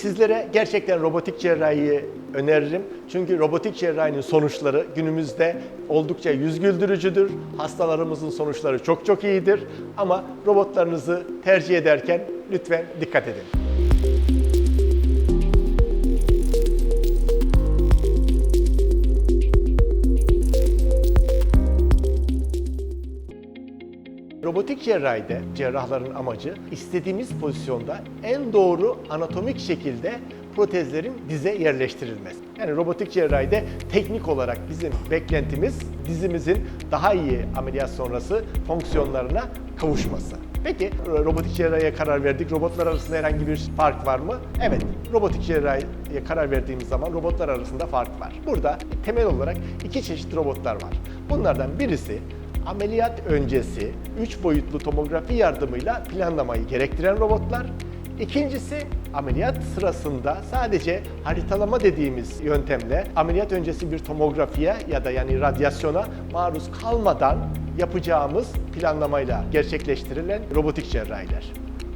Sizlere gerçekten robotik cerrahiyi öneririm. Çünkü robotik cerrahinin sonuçları günümüzde oldukça yüz güldürücüdür. Hastalarımızın sonuçları çok çok iyidir. Ama robotlarınızı tercih ederken lütfen dikkat edin. Robotik cerrahide cerrahların amacı istediğimiz pozisyonda en doğru anatomik şekilde protezlerin dize yerleştirilmesi. Yani robotik cerrahide teknik olarak bizim beklentimiz dizimizin daha iyi ameliyat sonrası fonksiyonlarına kavuşması. Peki robotik cerrahiye karar verdik. Robotlar arasında herhangi bir fark var mı? Evet. Robotik cerrahiye karar verdiğimiz zaman robotlar arasında fark var. Burada temel olarak iki çeşit robotlar var. Bunlardan birisi ameliyat öncesi 3 boyutlu tomografi yardımıyla planlamayı gerektiren robotlar. İkincisi ameliyat sırasında sadece haritalama dediğimiz yöntemle ameliyat öncesi bir tomografiye ya da yani radyasyona maruz kalmadan yapacağımız planlamayla gerçekleştirilen robotik cerrahiler.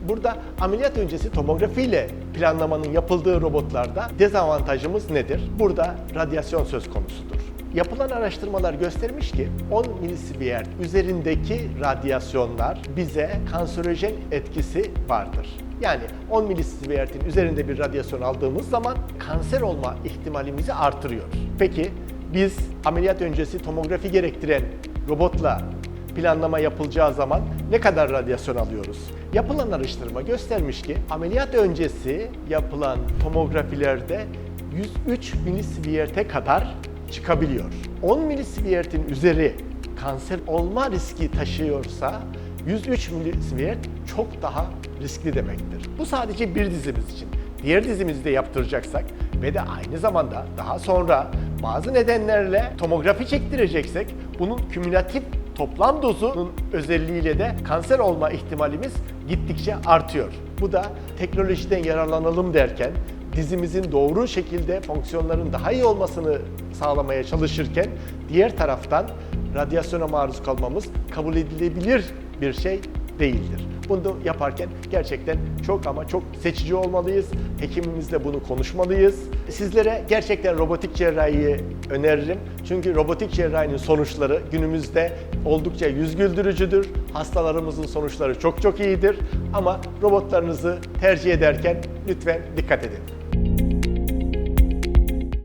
Burada ameliyat öncesi tomografiyle planlamanın yapıldığı robotlarda dezavantajımız nedir? Burada radyasyon söz konusudur. Yapılan araştırmalar göstermiş ki 10 milisivert üzerindeki radyasyonlar bize kanserojen etkisi vardır. Yani 10 milisivertin üzerinde bir radyasyon aldığımız zaman kanser olma ihtimalimizi artırıyor. Peki biz ameliyat öncesi tomografi gerektiren robotla planlama yapılacağı zaman ne kadar radyasyon alıyoruz? Yapılan araştırma göstermiş ki ameliyat öncesi yapılan tomografilerde 103 milisiverte kadar çıkabiliyor. 10 milisivertin üzeri kanser olma riski taşıyorsa 103 milisivert çok daha riskli demektir. Bu sadece bir dizimiz için. Diğer dizimizi de yaptıracaksak ve de aynı zamanda daha sonra bazı nedenlerle tomografi çektireceksek bunun kümülatif toplam dozunun özelliğiyle de kanser olma ihtimalimiz gittikçe artıyor. Bu da teknolojiden yararlanalım derken dizimizin doğru şekilde fonksiyonların daha iyi olmasını sağlamaya çalışırken diğer taraftan radyasyona maruz kalmamız kabul edilebilir bir şey değildir. Bunu yaparken gerçekten çok ama çok seçici olmalıyız. Hekimimizle bunu konuşmalıyız. Sizlere gerçekten robotik cerrahiyi öneririm. Çünkü robotik cerrahinin sonuçları günümüzde oldukça yüz güldürücüdür. Hastalarımızın sonuçları çok çok iyidir. Ama robotlarınızı tercih ederken lütfen dikkat edin.